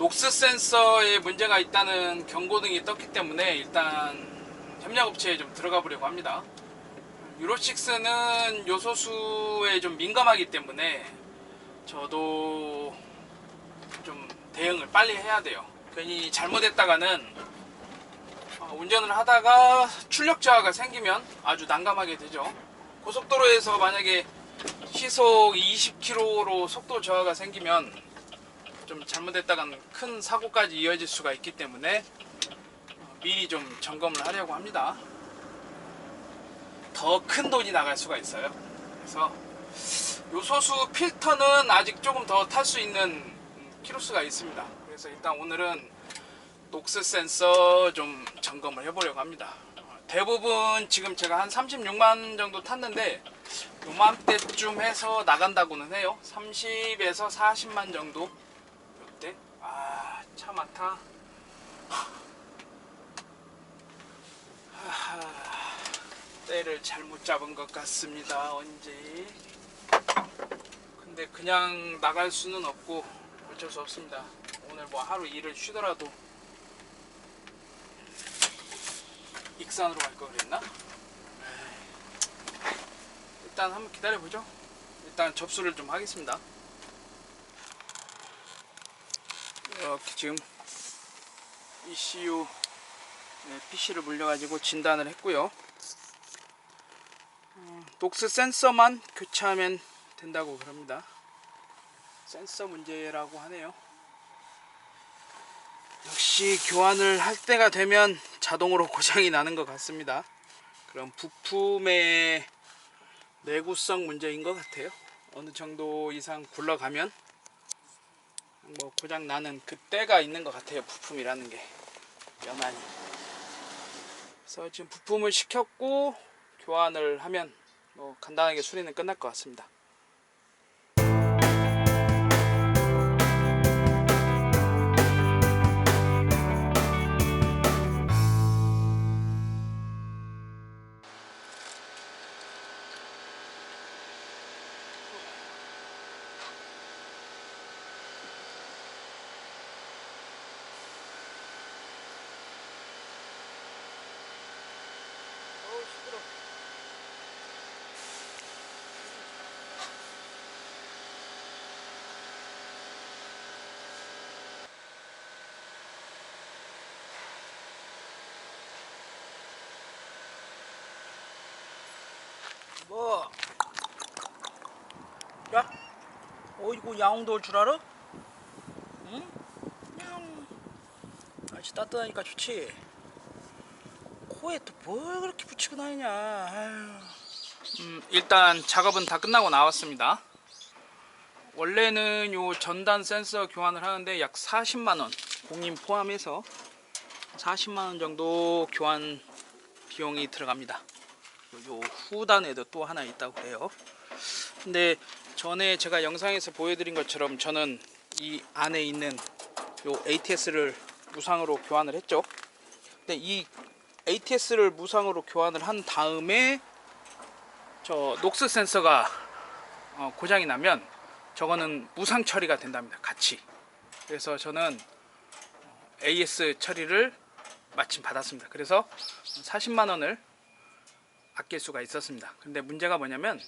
녹스 센서에 문제가 있다는 경고등이 떴기 때문에 일단 협력업체에 좀 들어가 보려고 합니다. 유로6는 요소수에 좀 민감하기 때문에 저도 좀 대응을 빨리 해야 돼요. 괜히 잘못했다가는 어, 운전을 하다가 출력 저하가 생기면 아주 난감하게 되죠. 고속도로에서 만약에 시속 20km로 속도 저하가 생기면 좀 잘못했다가는 큰 사고까지 이어질 수가 있기 때문에 어, 미리 좀 점검을 하려고 합니다. 더 큰 돈이 나갈 수가 있어요. 그래서 요소수 필터는 아직 조금 더 탈 수 있는 음, 키로수가 있습니다. 그래서 일단 오늘은 녹스 센서 좀 점검을 해보려고 합니다. 어, 대부분 지금 제가 한 36만 정도 탔는데 요맘때쯤 해서 나간다고는 해요. 30에서 40만 정도 많다. 때를 잘못 잡은 것 같습니다. 언제? 근데 그냥 나갈 수는 없고 어쩔 수 없습니다. 오늘 뭐 하루 일을 쉬더라도 익산으로 갈 걸 그랬나? 일단 한번 기다려 보죠. 일단 접수를 좀 하겠습니다. 이렇게 지금 ECU 네, PC를 물려가지고 진단을 했고요. 음, 녹스 센서만 교체하면 된다고 그럽니다. 센서 문제라고 하네요. 역시 교환을 할 때가 되면 자동으로 고장이 나는 것 같습니다. 그럼 부품의 내구성 문제인 것 같아요. 어느 정도 이상 굴러가면 뭐 고장 나는 그때가 있는 것 같아요. 부품이라는 게 여만이. 그래서 지금 부품을 시켰고 교환을 하면 뭐 간단하게 수리는 끝날 것 같습니다. 뭐? 야, 어이구 야옹도 올 줄 알아? 응? 냥. 날씨 따뜻하니까 좋지. 코에 또 뭘 그렇게 붙이고 다니냐. 음, 일단 작업은 다 끝나고 나왔습니다. 원래는 요 전단 센서 교환을 하는데 약 40만 원 공인 포함해서 40만 원 정도 교환 비용이 들어갑니다. 요 후단에도 또 하나 있다고 해요. 근데 전에 제가 영상에서 보여드린 것처럼 저는 이 안에 있는 요 ATS를 무상으로 교환을 했죠. 근데 이 ATS를 무상으로 교환을 한 다음에 저 녹스 센서가 어, 고장이 나면 저거는 무상 처리가 된답니다. 같이. 그래서 저는 AS 처리를 마침 받았습니다. 그래서 40만 원을 아낄 수가 있었습니다. 근데 문제가 뭐냐면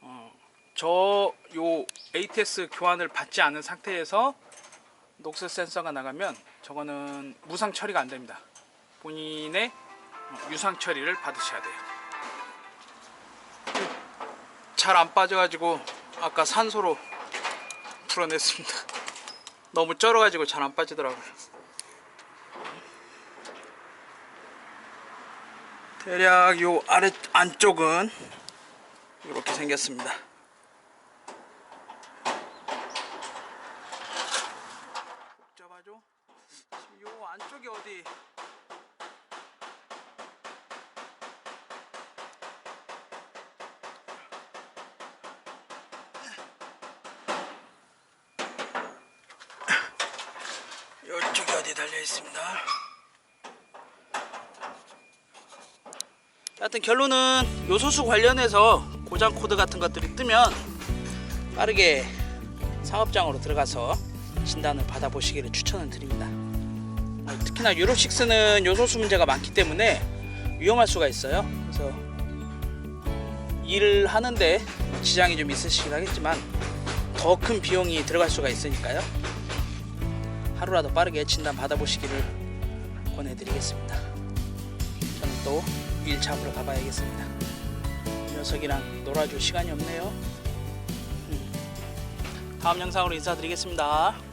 어, 저요 ATS 교환을 받지 않은 상태에서 녹스 센서가 나가면 저거는 무상 처리가 안 됩니다. 본인의 어, 유상 처리를 받으셔야 돼요. 잘 안 빠져가지고 아까 산소로 풀어냈습니다. 너무 쩔어가지고 잘 안 빠지더라고요. 대략 요 아래 안쪽은 이렇게 생겼습니다. 잡아줘. 요 안쪽이 어디? 이쪽이 어디 달려 있습니다. 하여튼 결론은 요소수 관련해서 고장 코드 같은 것들이 뜨면 빠르게 사업장으로 들어가서 진단을 받아보시기를 추천을 드립니다. 어, 특히나 유로6는 요소수 문제가 많기 때문에 위험할 수가 있어요. 그래서 일을 하는데 지장이 좀 있으시긴 하겠지만 더 큰 비용이 들어갈 수가 있으니까요. 하루라도 빠르게 진단 받아보시기를 권해드리겠습니다. 저는 또 일 잡으러 가봐야겠습니다. 이 녀석이랑 놀아줄 시간이 없네요. 음. 다음 영상으로 인사드리겠습니다.